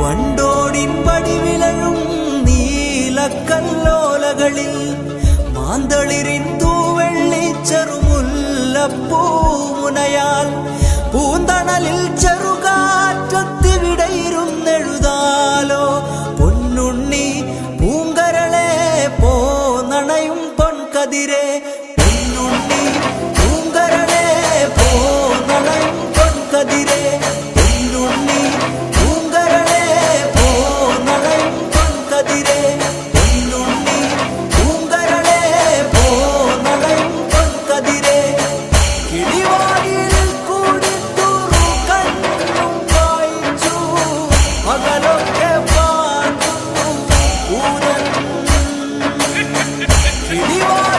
വണ്ടോടിൻ പടിവിലഴും നീലക്കല്ലോലകളിൽ മാന്തളിരിൻ തൂവെള്ളി ചെറുമുല്ലപ്പൂമുനയാൽ പൂന്തണലിൽ ചെറുകാറ്റത്തിവിടെയിരുന്നെഴുതാലോ പൊന്നുണ്ണി പൂങ്കരളെ പോന്നണയും പൊൻകതിരെ. പൊന്നുണ്ണി പൂങ്കരളെ പോന്നണയും പൊൻകതിരെ. 你我。